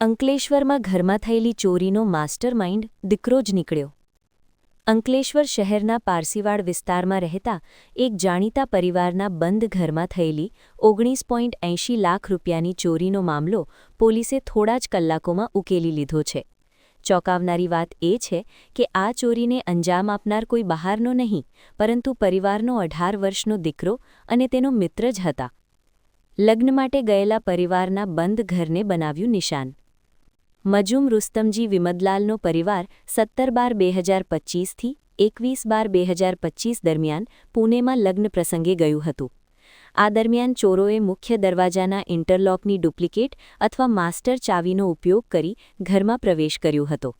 અંકલેશ્વરમાં ઘરમાં થયેલી ચોરીનો માસ્ટર માઇન્ડ દીકરો જ નીકળ્યો. અંકલેશ્વર શહેરના પારસીવાડ વિસ્તારમાં રહેતા એક જાણીતા પરિવારના બંધ ઘરમાં થયેલી ઓગણીસ પોઈન્ટ એંશી લાખ રૂપિયાની ચોરીનો મામલો પોલીસે થોડા જ કલાકોમાં ઉકેલી લીધો છે. ચોંકાવનારી વાત એ છે કે આ ચોરીને અંજામ આપનાર કોઈ બહારનો નહીં, પરંતુ પરિવારનો અઢાર વર્ષનો દીકરો અને તેનો મિત્ર જ હતા. લગ્ન માટે ગયેલા પરિવારના બંધ ઘરને બનાવ્યું નિશાન. મજૂમ રુસ્તમજી વિમદલાલનો પરિવાર સત્તર બાર બે હજાર પચ્ચીસથી એકવીસ બાર બે હજાર પચ્ચીસ દરમિયાન પુણેમાં લગ્ન પ્રસંગે ગયું હતું. આ દરમિયાન ચોરોએ મુખ્ય દરવાજાના ઇન્ટરલોકની ડુપ્લિકેટ અથવા માસ્ટર ચાવીનો ઉપયોગ કરી ઘરમાં પ્રવેશ કર્યો હતો.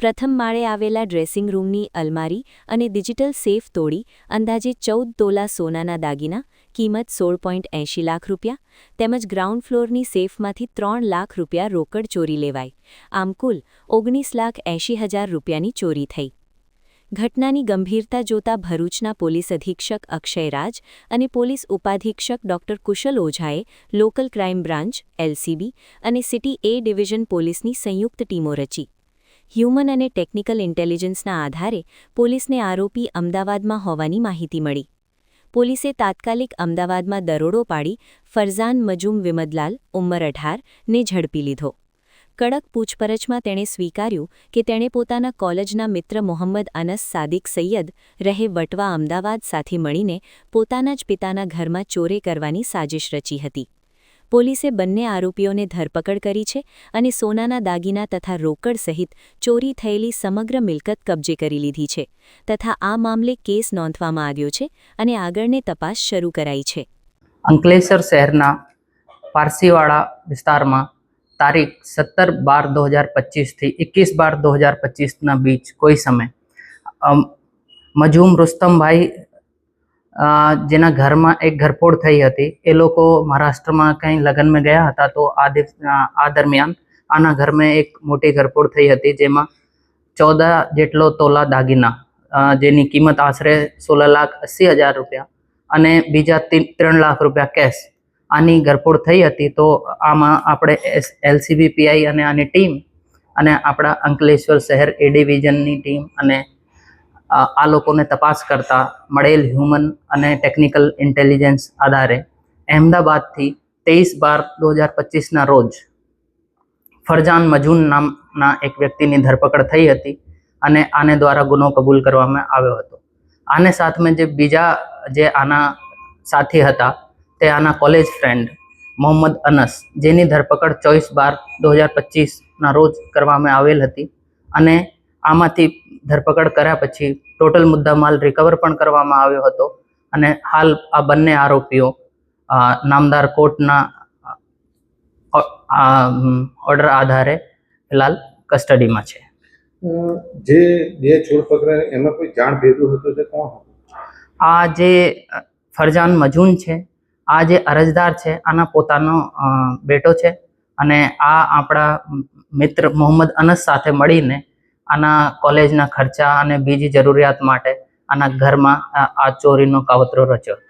પ્રથમ માળે આવેલા ડ્રેસિંગ રૂમની અલમારી અને ડિજિટલ સેફ તોડી, અંદાજે ચૌદ તોલા સોનાના દાગીના, કિંમત સોળ એંશી લાખ રૂપિયા, તેમજ ગ્રાઉન્ડ ફ્લોરની સેફમાંથી ત્રણ લાખ રૂપિયા રોકડ ચોરી લેવાઈ. આમ કુલ ઓગણીસ લાખ એંશી હજાર રૂપિયાની ચોરી થઈ. ઘટનાની ગંભીરતા જોતા ભરૂચના પોલીસ અધિક્ષક અક્ષય રાજ અને પોલીસ ઉપાધીક્ષક ડોક્ટર કુશલ ઓઝાએ લોકલ ક્રાઇમ બ્રાન્ચ, એલસીબી અને સિટી એ ડિવિઝન પોલીસની સંયુક્ત ટીમો રચી. હ્યુમન અને ટેકનિકલ ઇન્ટેલિજન્સના આધારે પોલીસને આરોપી અમદાવાદમાં હોવાની માહિતી મળી. પોલીસે તાત્કાલિક અમદાવાદમાં દરોડો પાડી ફરઝાન મજુમ વિમદલાલ ઉંમર અઢાર, ને ઝડપી લીધો. કડક પૂછપરછમાં તેણે સ્વીકાર્યું કે તેણે પોતાના કોલેજના મિત્ર મોહમ્મદ અનસ સાદિક સૈયદ રહે વટવા અમદાવાદ સાથે મળીને પોતાના જ પિતાના ઘરમાં ચોરે કરવાની સાજિશ રચી હતી. પોલીસે બંને આરોપીઓને ધરપકડ કરી છે અને સોનાના દાગીના તથા રોકડ સહિત ચોરી થયેલી સમગ્ર મિલકત કબજે કરી લીધી છે તથા આ મામલે કેસ નોંધવામાં આવ્યો છે અને આગળની તપાસ શરૂ કરાઈ છે. અંકલેશ્વર શહેરના પારસીવાડા વિસ્તારમાં તારીખ સત્તર બાર દો હજાર પચીસથી એકવીસ બાર દો હજાર પચીસના બીચ કોઈ સમય મજૂમ રુસ્તમભાઈ જેના ઘરમાં એક ઘરફોડ થઈ હતી. એ લોકો મહારાષ્ટ્રમાં કંઈ લગ્નમાં ગયા હતા તો આ આ દરમિયાન આના ઘરમાં એક મોટી ઘરફોડ થઈ હતી જેમાં ચૌદ જેટલો તોલા દાગીના જેની કિંમત આશરે સોળ લાખ અસી હજાર રૂપિયા અને બીજા ત્રણ લાખ રૂપિયા કેશ આની ઘરફોડ થઈ હતી તો આમાં આપણે એલસીબી પીઆઈ અને આની ટીમ અને આપણા અંકલેશ્વર શહેર એ ડિવિઝનની ટીમ અને આ લોકોને તપાસ કરતા મળેલ હ્યુમન અને ટેકનિકલ ઇન્ટેલિજન્સ આધારે અહેમદાબાદથી તેઈસ બાર દો હજાર પચીસના રોજ ફરજાન મજૂન નામના એક વ્યક્તિની ધરપકડ થઈ હતી અને આને દ્વારા ગુનો કબૂલ કરવામાં આવ્યો હતો. આને સાથમાં જે બીજા જે આના સાથી હતા તે આના કોલેજ ફ્રેન્ડ મોહમ્મદ અનસ, જેની ધરપકડ ચોવીસ બાર દો હજાર પચીસના રોજ કરવામાં આવેલ હતી અને આમાંથી ધરપકડ કર્યા પછી ટોટલ મુદ્દામાલ રિકવર પણ કરવામાં આવ્યો હતો. અને હાલ આ બંને આરોપીઓ નામદાર કોર્ટના ઓર્ડર આધારે ફિલહાલ કસ્ટડીમાં છે. જે બે છોડ પકડાય એમાં કોઈ જાણ ભેગું હતું તે કોણ હતું? આ જે ફરજાન મજૂન છે આ જે અરજદાર છે આના પોતાનો બેટો છે. અને આ આપણા મિત્ર મોહમ્મદ અનસ સાથે મળીને આના કોલેજના ખર્ચા અને બીજી જરૂરિયાત માટે આના ઘરમાં આ ચોરીનો કાવતરો રચ્યો